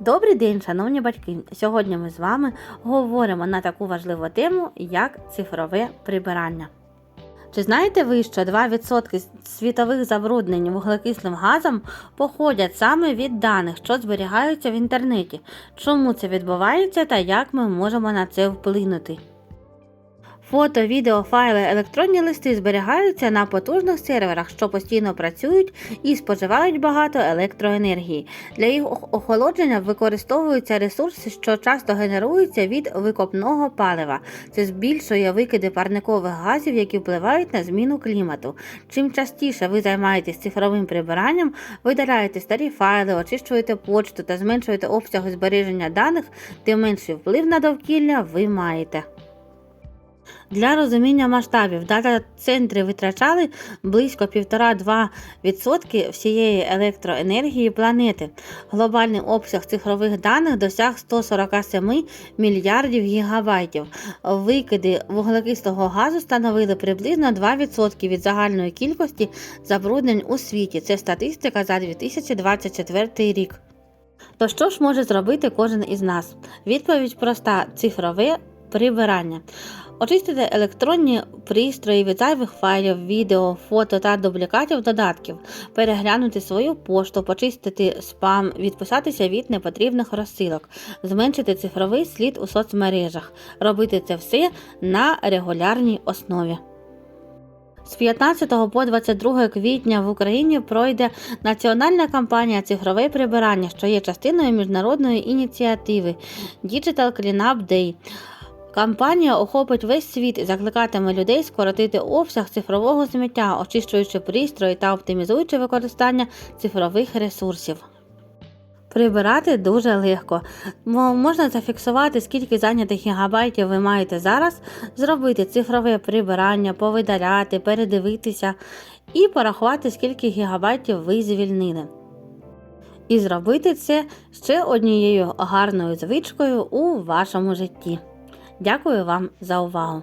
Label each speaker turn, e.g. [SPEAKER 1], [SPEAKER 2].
[SPEAKER 1] Добрий день, шановні батьки! Сьогодні ми з вами говоримо на таку важливу тему, як цифрове прибирання. Чи знаєте ви, що 2% світових забруднень вуглекислим газом походять саме від даних, що зберігаються в інтернеті? Чому це відбувається та як ми можемо на це вплинути? Фото, відео, файли, електронні листи зберігаються на потужних серверах, що постійно працюють і споживають багато електроенергії. Для їх охолодження використовуються ресурси, що часто генеруються від викопного палива. Це збільшує викиди парникових газів, які впливають на зміну клімату. Чим частіше ви займаєтесь цифровим прибиранням, видаляєте старі файли, очищуєте почту та зменшуєте обсяги збереження даних, тим менший вплив на довкілля ви маєте. Для розуміння масштабів дата-центри витрачали близько 1,5-2% всієї електроенергії планети. Глобальний обсяг цифрових даних досяг 147 мільярдів гігабайтів. Викиди вуглекислого газу становили приблизно 2% від загальної кількості забруднень у світі. Це статистика за 2024 рік. То що ж може зробити кожен із нас? Відповідь проста: цифрове прибирання. Очистити електронні пристрої від зайвих файлів, відео, фото та дублікатів додатків, переглянути свою пошту, почистити спам, відписатися від непотрібних розсилок, зменшити цифровий слід у соцмережах, робити це все на регулярній основі. З 15 по 22 квітня в Україні пройде національна кампанія Цифрове прибирання, що є частиною міжнародної ініціативи Digital Cleanup Day. Кампанія охопить весь світ і закликатиме людей скоротити обсяг цифрового сміття, очищуючи пристрої та оптимізуючи використання цифрових ресурсів. Прибирати дуже легко. Мо- Можна зафіксувати, скільки зайнятих гігабайтів ви маєте зараз, зробити цифрове прибирання, повидаляти, передивитися і порахувати, скільки гігабайтів ви звільнили. І зробити це ще однією гарною звичкою у вашому житті. Дякую вам за увагу!